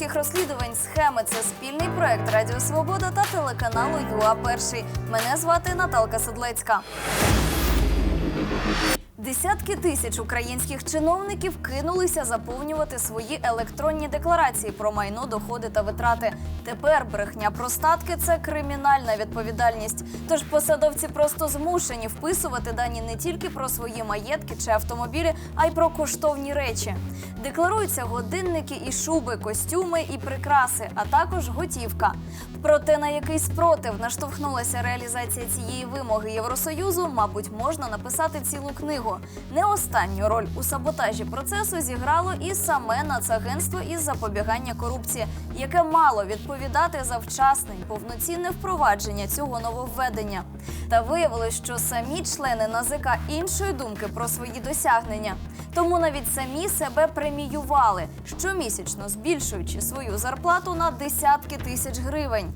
журналістських розслідувань. Схеми це спільний проект Радіо Свобода та телеканалу ЮА Перший. Мене звати Наталка Седлецька. Десятки тисяч українських чиновників кинулися заповнювати свої електронні декларації про майно, доходи та витрати. Тепер брехня про статки це кримінальна відповідальність. Тож посадовці просто змушені вписувати дані не тільки про свої маєтки чи автомобілі, а й про коштовні речі. Декларуються годинники і шуби, костюми і прикраси, а також готівка. Про те, на який спротив наштовхнулася реалізація цієї вимоги Євросоюзу, мабуть, можна написати цілу книгу. Не останню роль у саботажі процесу зіграло і саме Нацагентство із запобігання корупції, яке мало відповідати за вчасне і повноцінне впровадження цього нововведення. Та виявилось, що самі члени НАЗК іншої думки про свої досягнення. Тому навіть самі себе преміювали, щомісячно збільшуючи свою зарплату на десятки тисяч гривень.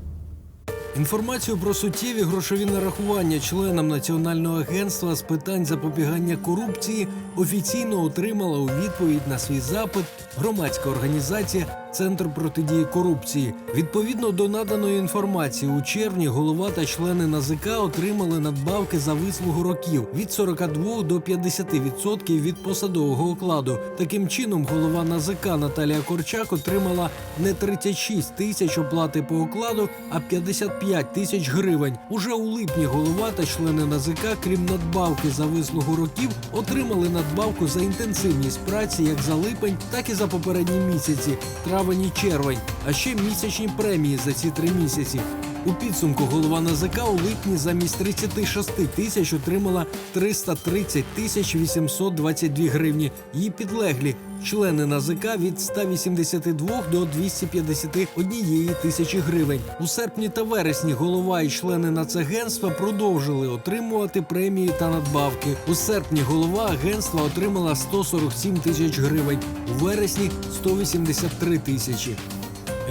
Інформацію про суттєві грошові нарахування членам Національного агентства з питань запобігання корупції офіційно отримала у відповідь на свій запит громадська організація Центр протидії корупції. Відповідно до наданої інформації, у червні голова та члени НАЗК отримали надбавки за вислугу років від 42 до 50% від посадового окладу. Таким чином, голова НАЗК Наталія Корчак отримала не 36 тисяч оплати по окладу, а 55 тисяч гривень. Уже у липні голова та члени НАЗК, крім надбавки за вислугу років, отримали надбавку за інтенсивність праці як за липень, так і за попередні місяці травень і червень, а ще місячні премії за ці три місяці. У підсумку голова НАЗК у липні замість 36 тисяч отримала 330 тисяч 822 гривні. Її підлеглі члени НАЗК від 182 до 251 тисячі гривень. У серпні та вересні голова і члени Нацагентства продовжили отримувати премії та надбавки. У серпні голова агентства отримала 147 тисяч гривень, у вересні 183 тисячі.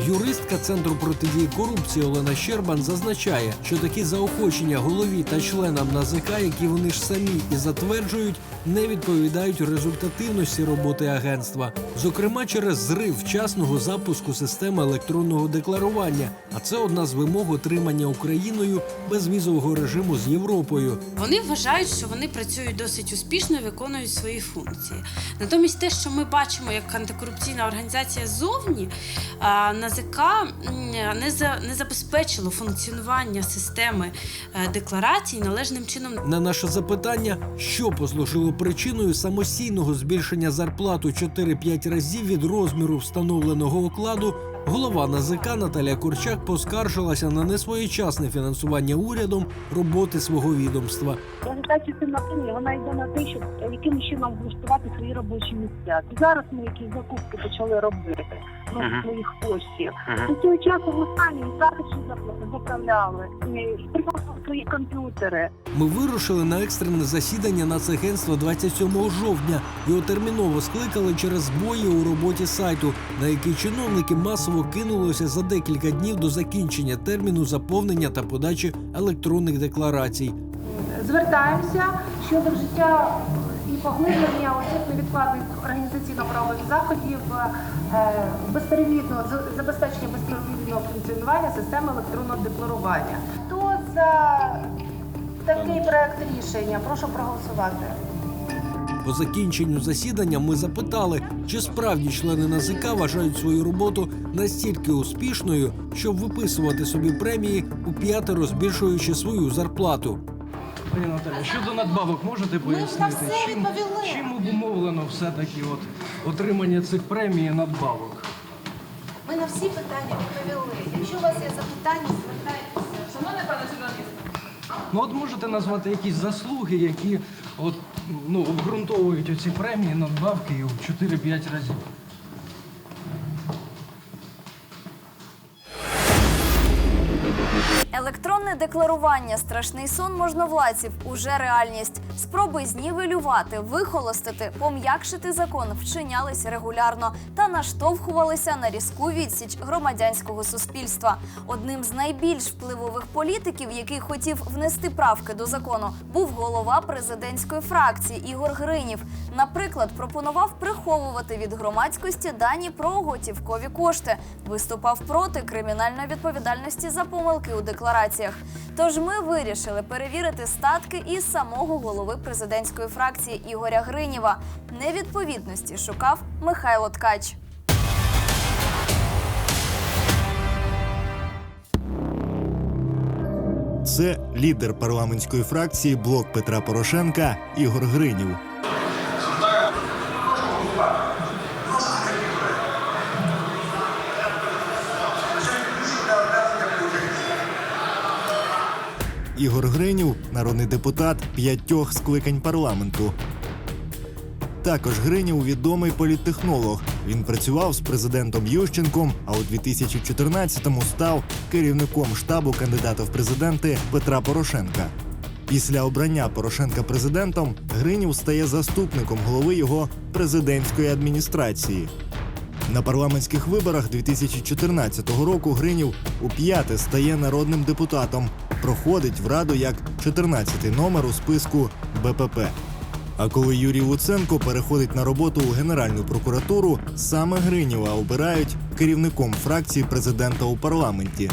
Юристка Центру протидії корупції Олена Щербан зазначає, що такі заохочення голові та членам НАЗК, які вони ж самі і затверджують, не відповідають результативності роботи агентства, зокрема через зрив вчасного запуску системи електронного декларування. А це одна з вимог отримання Україною безвізового режиму з Європою. Вони вважають, що вони працюють досить успішно і виконують свої функції. Натомість, те, що ми бачимо як антикорупційна організація ззовні, а, НАЗК не за не забезпечило функціонування системи е, декларацій належним чином. На наше запитання, що послужило причиною самостійного збільшення зарплат у 4-5 разів від розміру встановленого окладу, голова НАЗК Наталія Корчак поскаржилася на несвоєчасне фінансування урядом роботи свого відомства. Організація цим напрямі вона йде на те, щоб яким чином влаштувати свої робочі місця. Зараз ми якісь закупки почали робити Мгм. своїх коштів. Мгм. До цього часу ми самі і заправляли, і приносили свої комп'ютери. Ми вирушили на екстрене засідання Нацагентства 27 жовтня. Його терміново скликали через збої у роботі сайту, на який чиновники масово кинулися за декілька днів до закінчення терміну заповнення та подачі електронних декларацій. звертаємося щодо вжиття поглиблення оцих невідкладних організаційно-правових заходів е, з- забезпечення безперебійного функціонування системи електронного декларування. Хто за такий проект рішення? Прошу проголосувати. По закінченню засідання ми запитали, чи справді члени НАЗК вважають свою роботу настільки успішною, щоб виписувати собі премії у п'ятеро збільшуючи свою зарплату. Пані Наталі, щодо надбавок можете пояснити, чим, чим обумовлено все-таки от отримання цих премій і надбавок? Ми на всі питання відповіли. Якщо у вас є запитання, звертайтеся. Шановне пане Ну от можете назвати якісь заслуги, які от, ну, обґрунтовують оці премії, надбавки і в 4-5 разів. Електронне декларування страшний сон можновладців уже реальність. Спроби знівелювати, вихолостити, пом'якшити закон вчинялись регулярно та наштовхувалися на різку відсіч громадянського суспільства. Одним з найбільш впливових політиків, який хотів внести правки до закону, був голова президентської фракції Ігор Гринів. Наприклад, пропонував приховувати від громадськості дані про готівкові кошти, виступав проти кримінальної відповідальності за помилки у деклараціях. Тож ми вирішили перевірити статки і самого голови президентської фракції Ігоря Гриніва. Невідповідності шукав Михайло Ткач. Це лідер парламентської фракції Блок Петра Порошенка Ігор Гринів. Ігор Гринів народний депутат п'ятьох скликань парламенту. Також Гринів відомий політтехнолог. Він працював з президентом Ющенком, а у 2014-му став керівником штабу кандидата в президенти Петра Порошенка. Після обрання Порошенка президентом Гринів стає заступником голови його президентської адміністрації. На парламентських виборах 2014 року Гринів у п'яте стає народним депутатом. Проходить в раду як 14-й номер у списку БПП. А коли Юрій Луценко переходить на роботу у Генеральну прокуратуру, саме Гриніва обирають керівником фракції президента у парламенті.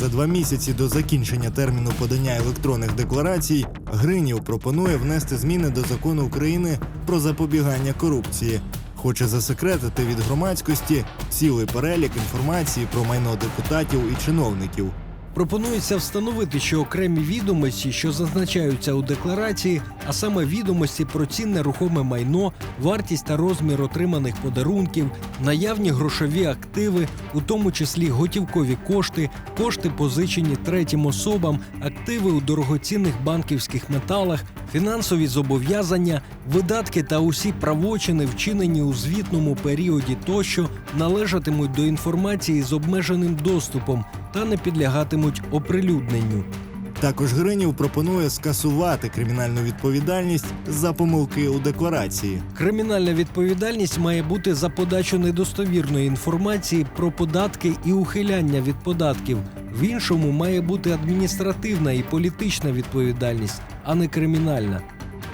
За два місяці до закінчення терміну подання електронних декларацій Гринів пропонує внести зміни до закону України про запобігання корупції. Хоче засекретити від громадськості цілий перелік інформації про майно депутатів і чиновників. Пропонується встановити, що окремі відомості, що зазначаються у декларації, а саме відомості про цінне рухоме майно, вартість та розмір отриманих подарунків, наявні грошові активи, у тому числі готівкові кошти, кошти позичені третім особам, активи у дорогоцінних банківських металах, фінансові зобов'язання, видатки та усі правочини, вчинені у звітному періоді тощо, належатимуть до інформації з обмеженим доступом та не підлягатимуть оприлюдненню. Також Гринів пропонує скасувати кримінальну відповідальність за помилки у декларації. Кримінальна відповідальність має бути за подачу недостовірної інформації про податки і ухиляння від податків. В іншому має бути адміністративна і політична відповідальність, а не кримінальна.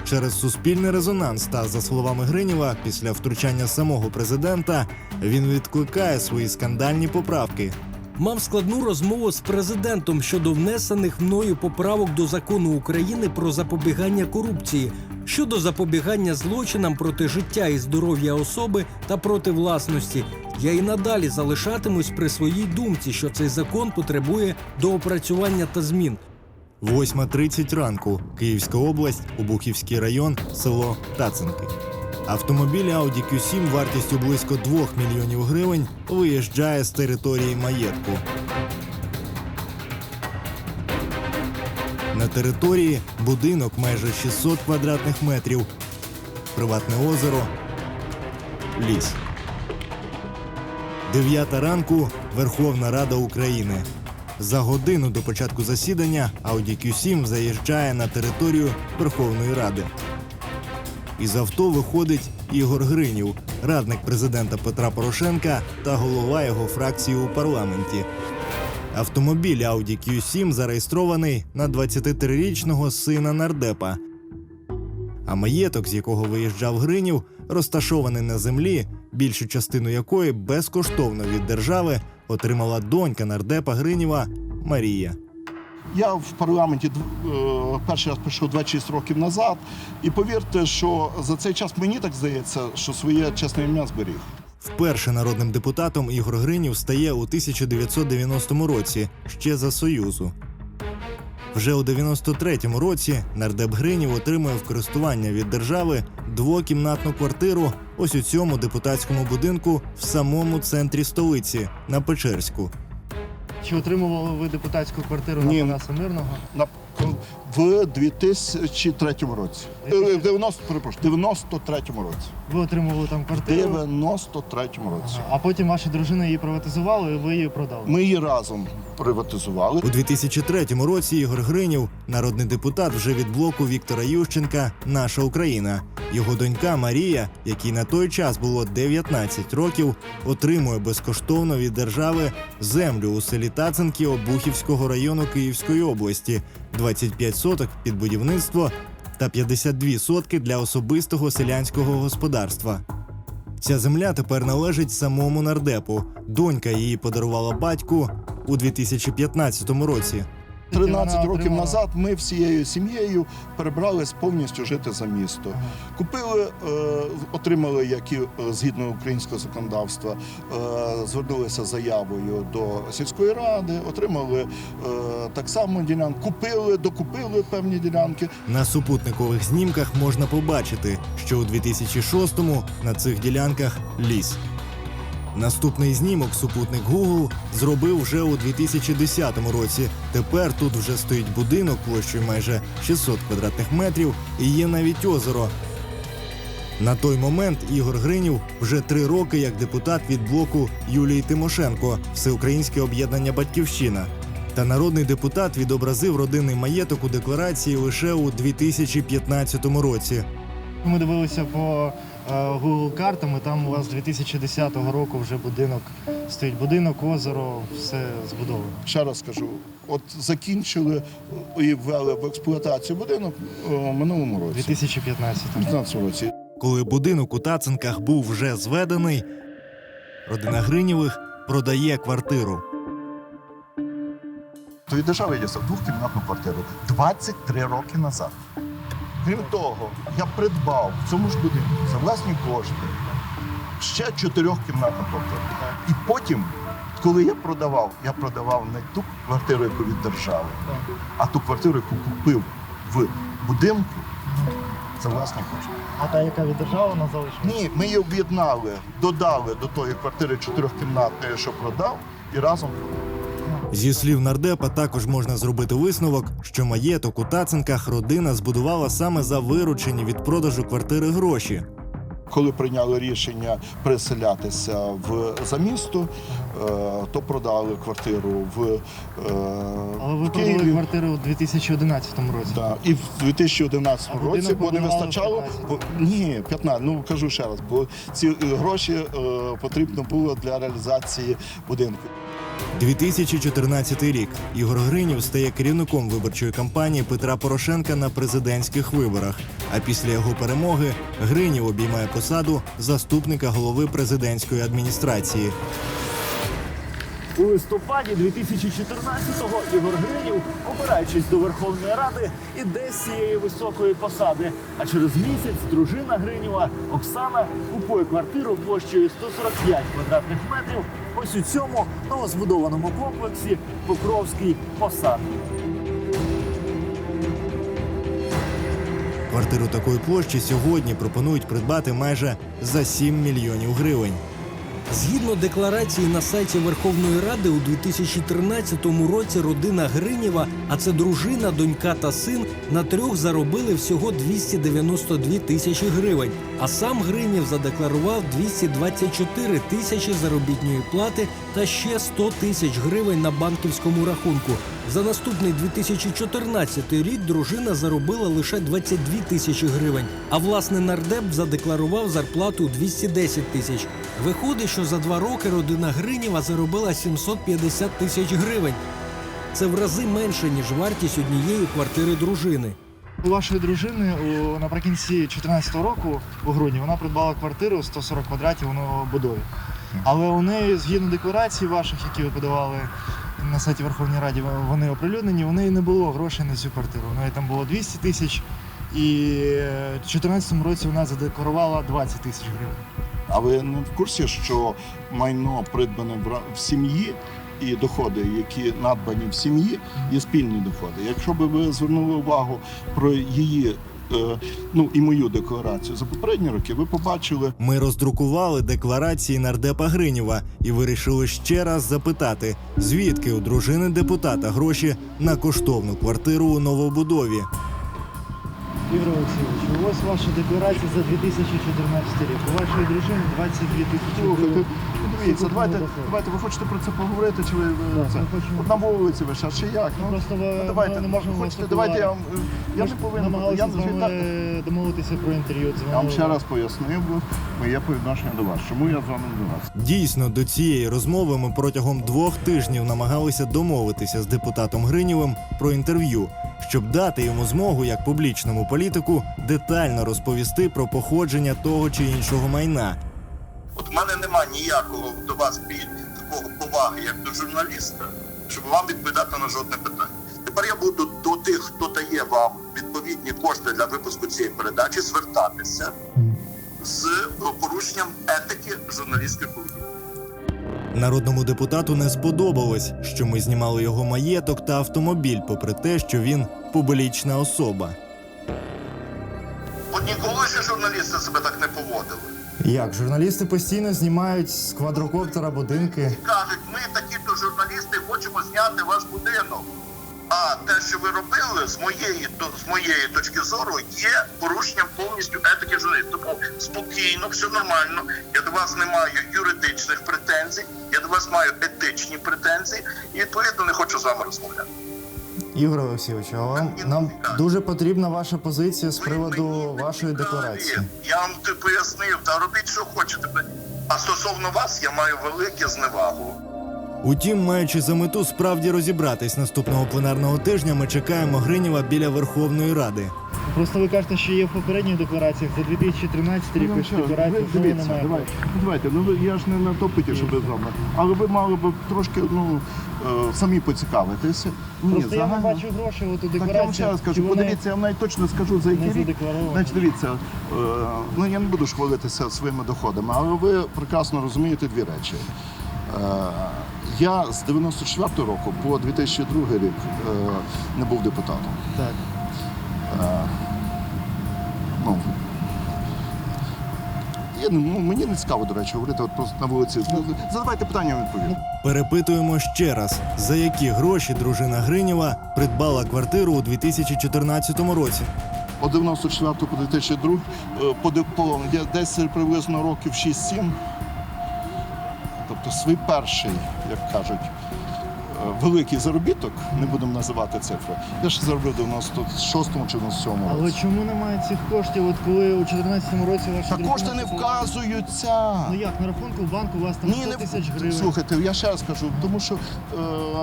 Через суспільний резонанс та, за словами Гриніва, після втручання самого президента він відкликає свої скандальні поправки. Мав складну розмову з президентом щодо внесених мною поправок до закону України про запобігання корупції, щодо запобігання злочинам проти життя і здоров'я особи та проти власності. Я і надалі залишатимусь при своїй думці, що цей закон потребує доопрацювання та змін. 8.30 ранку, Київська область, Обухівський район, село Тацинки. Автомобіль Audi Q7 вартістю близько 2 мільйонів гривень виїжджає з території маєтку. На території будинок майже 600 квадратних метрів, приватне озеро, ліс. Дев'ята ранку Верховна Рада України. За годину до початку засідання Audi Q7 заїжджає на територію Верховної Ради. Із авто виходить Ігор Гринів, радник президента Петра Порошенка та голова його фракції у парламенті. Автомобіль Audi Q7 зареєстрований на 23-річного сина нардепа. А маєток, з якого виїжджав Гринів, розташований на землі, більшу частину якої безкоштовно від держави отримала донька нардепа Гриніва Марія. Я в парламенті е, перший раз прийшов 26 років назад, і повірте, що за цей час мені так здається, що своє чесне ім'я зберіг. Вперше народним депутатом Ігор Гринів стає у 1990 році, ще за Союзу. Вже у 93-му році нардеп Гринів отримує в користування від держави двокімнатну квартиру ось у цьому депутатському будинку в самому центрі столиці на Печерську. Чи отримували ви депутатську квартиру Ні. на Панаса Мирного? На В 2003 році. Е, В 90, перепрошую, 93 році. Ви отримували там В квартиру, 93 році. а потім ваша дружина її приватизувала і ви її продали. Ми її разом приватизували. У 2003 році Ігор Гринів, народний депутат вже від блоку Віктора Ющенка Наша Україна. Його донька Марія, якій на той час було 19 років, отримує безкоштовно від держави землю у селі Таценки Обухівського району Київської області, 25 соток під будівництво та 52 сотки для особистого селянського господарства. Ця земля тепер належить самому нардепу. Донька її подарувала батьку у 2015 році. 13 років назад ми всією сім'єю перебрались повністю жити за місто. Купили, е, отримали, як і е, згідно українського законодавства, е, звернулися заявою до сільської ради, отримали так само ділянку, купили, докупили певні ділянки. На супутникових знімках можна побачити, що у 2006-му на цих ділянках ліс. Наступний знімок супутник Google зробив вже у 2010 році. Тепер тут вже стоїть будинок площею майже 600 квадратних метрів і є навіть озеро. На той момент Ігор Гринів вже три роки як депутат від блоку Юлії Тимошенко, Всеукраїнське об'єднання Батьківщина. Та народний депутат відобразив родинний маєток у декларації лише у 2015 році. Ми дивилися по Google картам, і там у вас з 2010 року вже будинок стоїть. Будинок, озеро, все збудовано. Ще раз скажу, от закінчили і ввели в експлуатацію будинок е, минулому році. 2015 15 році. Коли будинок у Таценках був вже зведений, родина Гринєвих продає квартиру. То від держави я дістав двохкімнатну квартиру 23 роки назад. Крім того, я придбав в цьому ж будинку за власні кошти ще чотирьохкімнатну квартиру. І потім, коли я продавав, я продавав не ту квартиру, яку від держави, а ту квартиру, яку купив в будинку за власні кошти. А та, яка від держави, вона залишилась? Ні, ми її об'єднали, додали до тої квартири чотирьохкімнатної, що продав, і разом Зі слів нардепа, також можна зробити висновок, що маєток у Таценках родина збудувала саме за виручені від продажу квартири гроші. Коли прийняли рішення переселятися в за місто, е, то продали квартиру в, е, Але ви в продали квартиру у 2011 році. Да. І в 2011 А році, бо не побудували в вистачало. 15. Бо, ні, 15, ну кажу ще раз, бо ці е, гроші е, потрібно було для реалізації будинку. 2014 рік Ігор Гринів стає керівником виборчої кампанії Петра Порошенка на президентських виборах. А після його перемоги Гринів обіймає посаду заступника голови президентської адміністрації. У листопаді 2014-го Ігор Гринів, обираючись до Верховної Ради, іде з цієї високої посади. А через місяць дружина Гринєва Оксана купує квартиру площею 145 квадратних метрів. Ось у цьому новозбудованому комплексі Покровський посад. Квартиру такої площі сьогодні пропонують придбати майже за 7 мільйонів гривень. Згідно декларації на сайті Верховної Ради, у 2013 році родина Гринєва, а це дружина, донька та син, на трьох заробили всього 292 тисячі гривень. А сам Гринєв задекларував 224 тисячі заробітної плати та ще 100 тисяч гривень на банківському рахунку. За наступний 2014 рік дружина заробила лише 22 тисячі гривень, а власне нардеп задекларував зарплату у 210 тисяч. Виходить, що за два роки родина Гринєва заробила 750 тисяч гривень. Це в рази менше, ніж вартість однієї квартири дружини. У вашої дружини у, наприкінці 2014 року, у грудні, вона придбала квартиру 140 квадратів у новобудові. Але у неї, згідно декларацій ваших, які ви подавали на сайті Верховної Ради, вони оприлюднені, у неї не було грошей на цю квартиру. У неї там було 200 тисяч, і е, в 2014 році вона задекларувала 20 тисяч гривень. А ви не в курсі, що майно придбане в сім'ї і доходи, які надбані в сім'ї, є спільні доходи. Якщо би ви звернули увагу про її е, ну і мою декларацію за попередні роки, ви побачили Ми роздрукували декларації нардепа Гринєва і вирішили ще раз запитати, звідки у дружини депутата гроші на коштовну квартиру у новобудові. Ігор Олексійович, ось ваша декларація за 2014 рік. У вашої дружини 22 тисячі. Дивіться, давайте, давайте, ви хочете про це поговорити, чи ви Так, це? ми хочемо. От на вулиці ви ще, чи як? Ну, просто ви ну, давайте, ми не можемо хочете, давайте я вам, е, я не ж повинен, я, з вами домовитися про інтерв'ю. я вам ще раз пояснив би моє повідношення до вас. Чому я з вами до вас? Дійсно, до цієї розмови ми протягом двох тижнів намагалися домовитися з депутатом Гринєвим про інтерв'ю, щоб дати йому змогу, як публічному політику, детально розповісти про походження того чи іншого майна. От в мене нема ніякого до вас бі- такого поваги, як до журналіста, щоб вам відповідати на жодне питання. Тепер я буду до тих, хто дає вам відповідні кошти для випуску цієї передачі, звертатися з порушенням етики журналістської поведінки. Народному депутату не сподобалось, що ми знімали його маєток та автомобіль, попри те, що він публічна особа. От ніколи ще журналісти себе так не поводили. Як журналісти постійно знімають з квадрокоптера будинки. Кажуть, ми такі-то журналісти хочемо зняти ваш будинок. А те, що ви робили, з моєї то- з моєї точки зору, є порушенням повністю етики журналістів. Тому спокійно, все нормально. Я до вас не маю юридичних претензій, я до вас маю етичні претензії і відповідно не хочу з вами розмовляти. Ігор Олексійович, а вам нам дуже потрібна ваша позиція з приводу вашої декларації. Я вам ти пояснив, та робіть, що хочете. А стосовно вас я маю велике зневагу. Утім, маючи за мету справді розібратись наступного пленарного тижня, ми чекаємо Гринєва біля Верховної Ради. Просто ви кажете, що є в попередніх деклараціях за 2013 рік ось декларація знову немає. давайте, давайте, ну ви- я ж не на то питаю, щоб ви з вами. Але ви мали б трошки ну, е, самі поцікавитися. Ні, Просто я не загально- бачу грошей от у Так я вам ще декларації. раз кажу, подивіться, я вам навіть точно скажу, за який рік. задекларовані. Значить, дивіться, е, ну я не буду ж хвалитися своїми доходами, але ви прекрасно розумієте дві речі. Е, я з 94 року по 2002 рік е, не був депутатом. Так. Ну, я, не- ну, мені не цікаво, до речі, говорити от просто на вулиці. Ну, Задавайте питання, я відповім. Перепитуємо ще раз, за які гроші дружина Гринєва придбала квартиру у 2014 році. От 94 по 2002, е, по, по я десь приблизно років 6-7. Тобто свій перший, як кажуть, е, великий заробіток, не будемо називати цифри. Я ще заробив в 96-му чи 97-му Але чому немає цих коштів, от коли у 2014 році ваші Та кошти не вказуються. Ну як, на рахунку в банку у вас там 100 не тисяч гривень. Слухайте, я ще раз кажу, тому що е,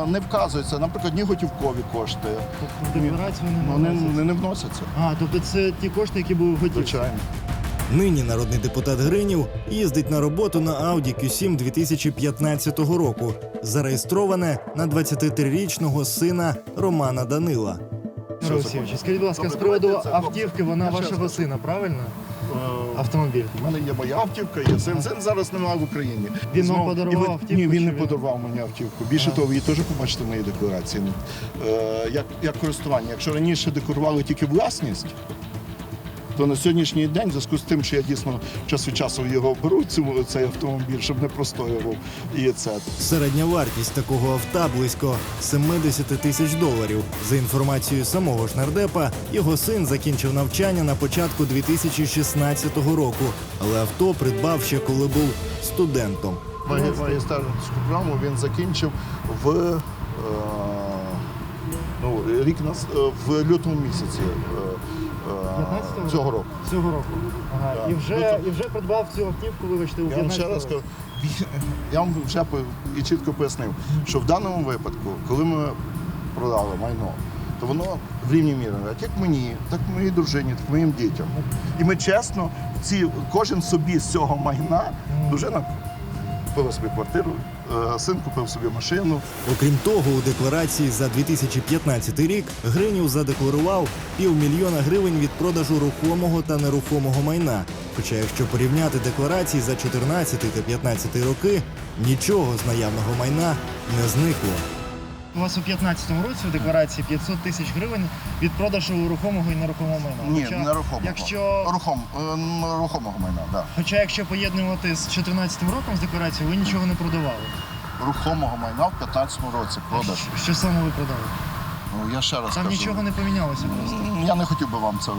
не вказується, наприклад, ні готівкові кошти. Тобто в декларацію Ну, вони не, не не, не вносяться. А, тобто це ті кошти, які були в готівці. Звичайно. Нині народний депутат Гринів їздить на роботу на Audi Q7 2015 року, зареєстроване на 23-річного сина Романа Данила. Олексійович, скажіть, будь ласка, з приводу автівки, вона вашого сина, правильно? Е, Автомобіль. У мене є моя автівка, є син. Син зараз немає в Україні. Він вам подарував ви- автівку, Ні, він не подарував мені автівку. Більше того, ви її теж побачите в моїй декларації. Е, як, як користування. Якщо раніше декларували тільки власність, то на сьогоднішній день, в зв'язку з тим, що я дійсно час від часу його беру, цю, цей автомобіль, щоб не простоював. І це. Середня вартість такого авто близько 70 тисяч доларів. За інформацією самого ж нардепа, його син закінчив навчання на початку 2016 року, але авто придбав ще коли був студентом. Магістерську програму він закінчив в, е, ну, рік нас, е, в лютому місяці е, 15-го? цього року. Цього року. Ага. Так. І вже, і вже придбав цю автівку, вибачте, у Я вам ще раз кажу, я вам вже і чітко пояснив, що в даному випадку, коли ми продали майно, то воно в рівні міри, як мені, так і моїй дружині, так і моїм дітям. І ми чесно, ці, кожен собі з цього майна, дружина купила собі квартиру, син купив собі машину. Окрім того, у декларації за 2015 рік Гринів задекларував півмільйона гривень від продажу рухомого та нерухомого майна. Хоча, якщо порівняти декларації за 14 та 15 роки, нічого з наявного майна не зникло. У вас у 15-му році в декларації 500 тисяч гривень від продажу рухомого і нерухомого майна. Ні, Хоча, нерухомого. Якщо, Рухом, е, нерухомого майна, да. хоча якщо поєднувати з 14-м роком з декларацією, ви нічого не продавали. Рухомого майна в 15-му році продаж. Що, що саме ви продали? Ну, я ще раз Там кажу. нічого не помінялося просто. Я не хотів би вам це е,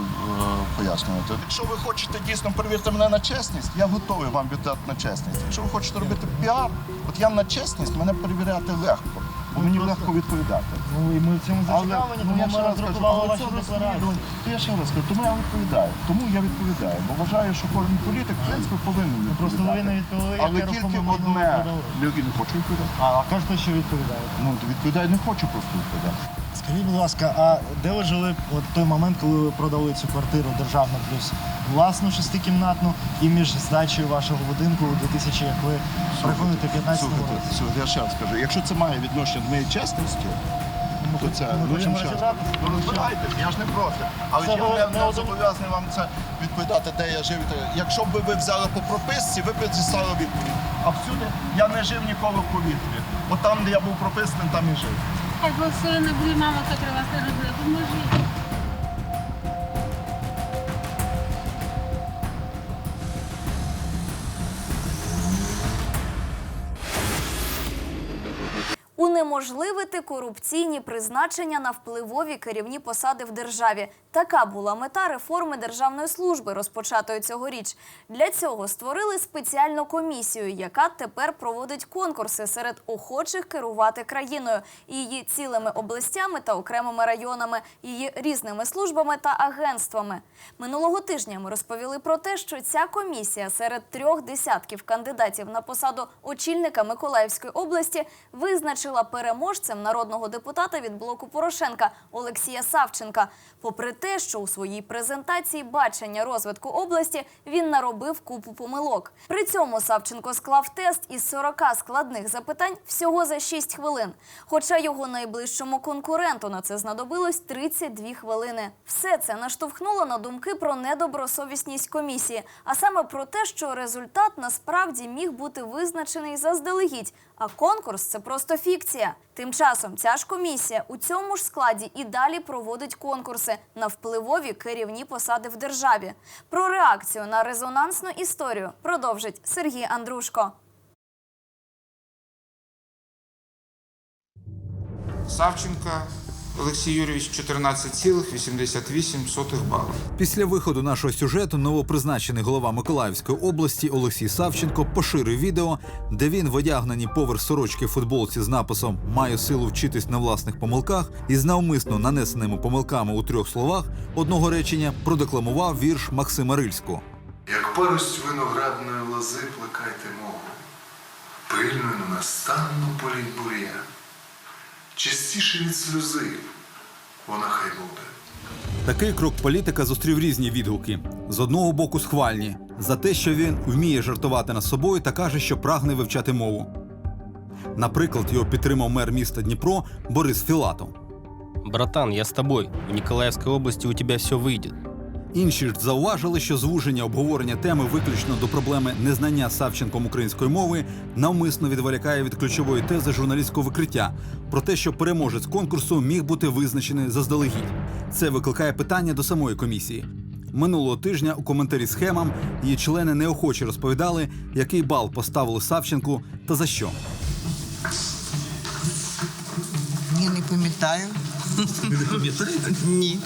пояснювати. Якщо ви хочете дійсно перевірити мене на чесність, я готовий вам віддати на чесність. Якщо ви хочете робити піар, от я на чесність мене перевіряти легко, мені легко відповідати. Ну і ми в цьому зацікавлені, ну, тому я ще раз кажу, але це розслідування. Я ще раз кажу, тому я відповідаю. Тому я відповідаю. Бо вважаю, що кожен політик, в принципі, повинен Ну, відповідати. Просто ви не відповіли, Але яке тільки одне. люди Я не хочу відповідати. А, кажете, що відповідають. Ну, відповідаю, не хочу просто відповідати. Скажіть, будь ласка, а де ви жили от той момент, коли ви продали цю квартиру державну плюс власну шестикімнатну і між здачею вашого будинку у 2000, як ви рахуєте 15 Слухайте, році? слухайте, я ще раз кажу, якщо це має відношення до моєї чесності, то це ну, чим ще. Ну розбирайтесь, я ж не проти. Але Це я ви не, не не зобов'язаний вам це відповідати, де я жив. і так далі. Якщо б ви взяли по прописці, ви б дістали відповідь. А всюди я не жив ніколи в повітрі. От там, де я був прописаний, там і жив. Как бы все равно были мама, которая вас народила. Поможите. Унеможливити корупційні призначення на впливові керівні посади в державі. Така була мета реформи державної служби, розпочатої цьогоріч. Для цього створили спеціальну комісію, яка тепер проводить конкурси серед охочих керувати країною, її цілими областями та окремими районами, її різними службами та агентствами. Минулого тижня ми розповіли про те, що ця комісія серед трьох десятків кандидатів на посаду очільника Миколаївської області визначила переможцем народного депутата від блоку Порошенка Олексія Савченка. Попри те, що у своїй презентації бачення розвитку області він наробив купу помилок. При цьому Савченко склав тест із 40 складних запитань всього за 6 хвилин. Хоча його найближчому конкуренту на це знадобилось 32 хвилини. Все це наштовхнуло на думки про недобросовісність комісії, а саме про те, що результат насправді міг бути визначений заздалегідь, а конкурс це просто фікція. Тим часом ця ж комісія у цьому ж складі і далі проводить конкурси на впливові керівні посади в державі. Про реакцію на резонансну історію продовжить Сергій Андрушко. Савченка Олексій Юрійович 14,88 балів. Після виходу нашого сюжету новопризначений голова Миколаївської області Олексій Савченко поширив відео, де він в одягненій поверх сорочки футболці з написом Маю силу вчитись на власних помилках і з навмисно нанесеними помилками у трьох словах одного речення продекламував вірш Максима Рильського. Як парость виноградної лози плекайте мову, пильною настанну політь бур'я, чистіше від сльози, вона хай буде. Такий крок політика зустрів різні відгуки. З одного боку, схвальні за те, що він вміє жартувати над собою та каже, що прагне вивчати мову. Наприклад, його підтримав мер міста Дніпро Борис Філатов. Братан, я з тобою. В Николаевской области у тебя все выйдет. Інші ж зауважили, що звуження обговорення теми виключно до проблеми незнання Савченком української мови навмисно відволікає від ключової тези журналістського викриття про те, що переможець конкурсу міг бути визначений заздалегідь. Це викликає питання до самої комісії. Минулого тижня у коментарі схемам її члени неохоче розповідали, який бал поставили Савченку та за що. Ні, не пам'ятаю. Не пам'ятаєте? Ні.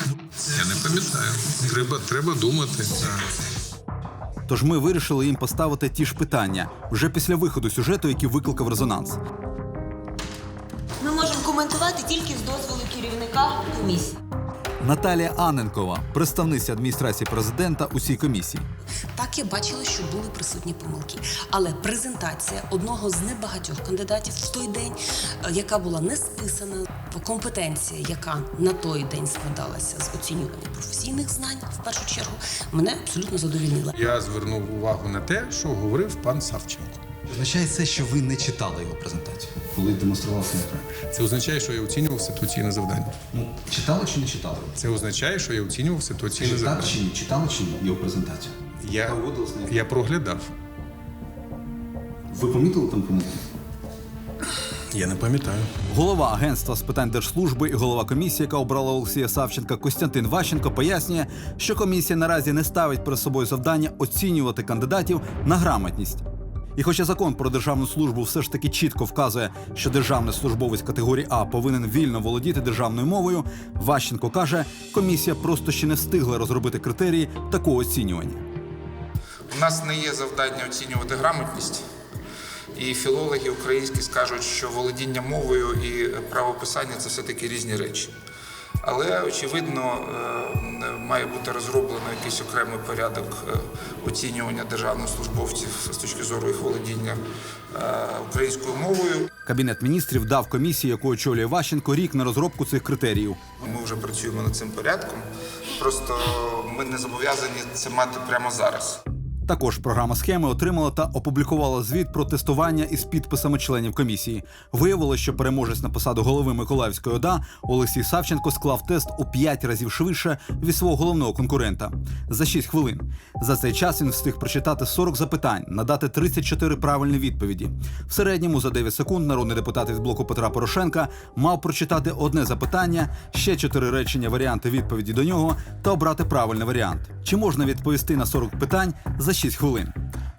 Я не пам'ятаю. Треба, треба думати. Тож ми вирішили їм поставити ті ж питання вже після виходу сюжету, який викликав резонанс. Ми можемо коментувати тільки з дозволу керівника комісії. Наталія Аненкова, представниця адміністрації президента у цій комісії. Так я бачила, що були присутні помилки. Але презентація одного з небагатьох кандидатів в той день, е, яка була не списана, компетенція, яка на той день складалася з оцінювання професійних знань, в першу чергу, мене абсолютно задовільнила. Я звернув увагу на те, що говорив пан Савченко. Означає це, що ви не читали його презентацію, коли демонструвалися на екрані. Це означає, що я оцінював ситуаційне завдання. Ну, читали чи не читали? Це означає, що я оцінював ситуаційне завдання. чи ні? Читали чи ні його презентацію? Я, я проглядав. Ви помітили там помилки? Я не пам'ятаю. Голова агентства з питань держслужби і голова комісії, яка обрала Олексія Савченка, Костянтин Ващенко, пояснює, що комісія наразі не ставить перед собою завдання оцінювати кандидатів на грамотність. І хоча закон про державну службу все ж таки чітко вказує, що державний службовець категорії А повинен вільно володіти державною мовою, Ващенко каже, комісія просто ще не встигла розробити критерії такого оцінювання. У нас не є завдання оцінювати грамотність. І філологи українські скажуть, що володіння мовою і правописання це все-таки різні речі. Але, очевидно, е, має бути розроблено якийсь окремий порядок е, оцінювання державних службовців з точки зору їх володіння е, українською мовою. Кабінет міністрів дав комісії, яку очолює Ващенко, рік на розробку цих критеріїв. Ми вже працюємо над цим порядком. Просто ми не зобов'язані це мати прямо зараз. Також програма схеми отримала та опублікувала звіт про тестування із підписами членів комісії. Виявилося, що переможець на посаду голови Миколаївської ОДА Олексій Савченко склав тест у 5 разів швидше від свого головного конкурента за 6 хвилин. За цей час він встиг прочитати 40 запитань, надати 34 правильні відповіді. В середньому за 9 секунд народний депутат із блоку Петра Порошенка мав прочитати одне запитання, ще 4 речення варіанти відповіді до нього та обрати правильний варіант. Чи можна відповісти на 40 питань за 6 хвилин?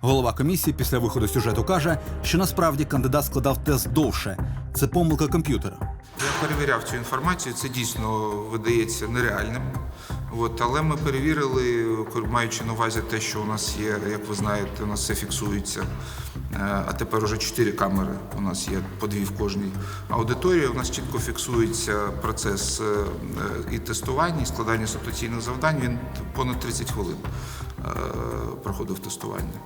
Голова комісії після виходу сюжету каже, що насправді кандидат складав тест довше. Це помилка комп'ютера. Я перевіряв цю інформацію, це дійсно видається нереальним. От, але ми перевірили, маючи на увазі те, що у нас є, як ви знаєте, у нас все фіксується. Е, А тепер уже чотири камери. У нас є по дві в кожній аудиторії. У нас чітко фіксується процес е, і тестування, і складання ситуаційних завдань. Він понад 30 хвилин е, проходив тестування.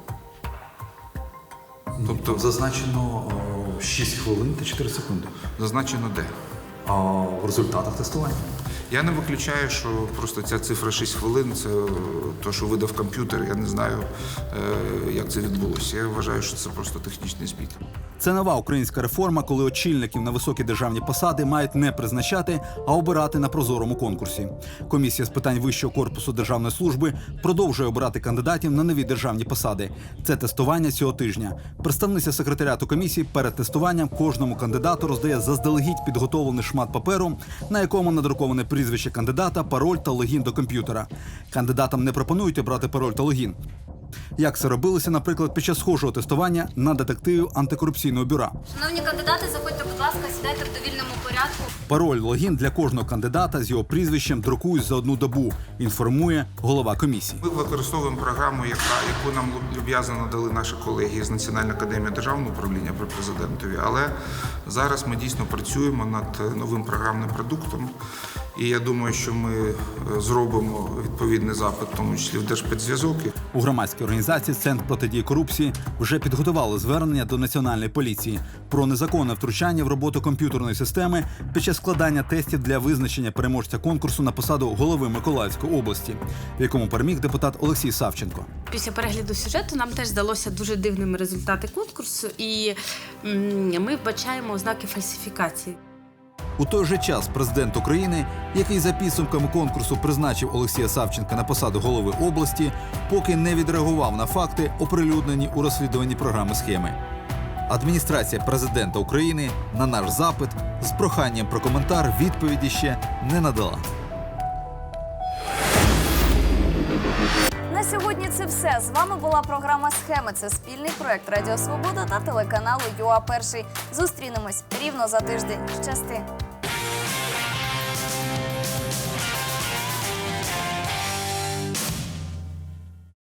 Тобто зазначено 6 хвилин та 4 секунди. Зазначено де? А в результатах тестування. Я не виключаю, що просто ця цифра 6 хвилин це те, що видав комп'ютер. Я не знаю, е, як це відбулося. Я вважаю, що це просто технічний збіг. Це нова українська реформа, коли очільників на високі державні посади мають не призначати, а обирати на прозорому конкурсі. Комісія з питань вищого корпусу державної служби продовжує обирати кандидатів на нові державні посади. Це тестування цього тижня. Представниця секретаріату комісії перед тестуванням кожному кандидату роздає заздалегідь підготовлений шмат паперу, на якому надруковане прізвище кандидата, пароль та логін до комп'ютера. Кандидатам не пропонують обрати пароль та логін. Як це робилося, наприклад, під час схожого тестування на детективів антикорупційного бюра. Шановні кандидати, заходьте, будь ласка, сідайте в довільному порядку. Пароль логін для кожного кандидата з його прізвищем друкують за одну добу. Інформує голова комісії. Ми використовуємо програму, яка яку нам люб'язно надали наші колеги з Національної академії державного управління при президентові. Але зараз ми дійсно працюємо над новим програмним продуктом. І я думаю, що ми е, зробимо відповідний запит, в тому числі в Держспецзв'язок. У громадській організації Центр протидії корупції вже підготували звернення до національної поліції про незаконне втручання в роботу комп'ютерної системи під час складання тестів для визначення переможця конкурсу на посаду голови Миколаївської області, в якому переміг депутат Олексій Савченко. Після перегляду сюжету нам теж здалося дуже дивними результати конкурсу, і ми вбачаємо ознаки фальсифікації. У той же час президент України, який за підсумками конкурсу призначив Олексія Савченка на посаду голови області, поки не відреагував на факти, оприлюднені у розслідуванні програми схеми. Адміністрація президента України на наш запит з проханням про коментар відповіді ще не надала. На сьогодні це все. З вами була програма Схеми. Це спільний проект Радіо Свобода та телеканалу ЮА Перший. Зустрінемось рівно за тиждень. Щасти.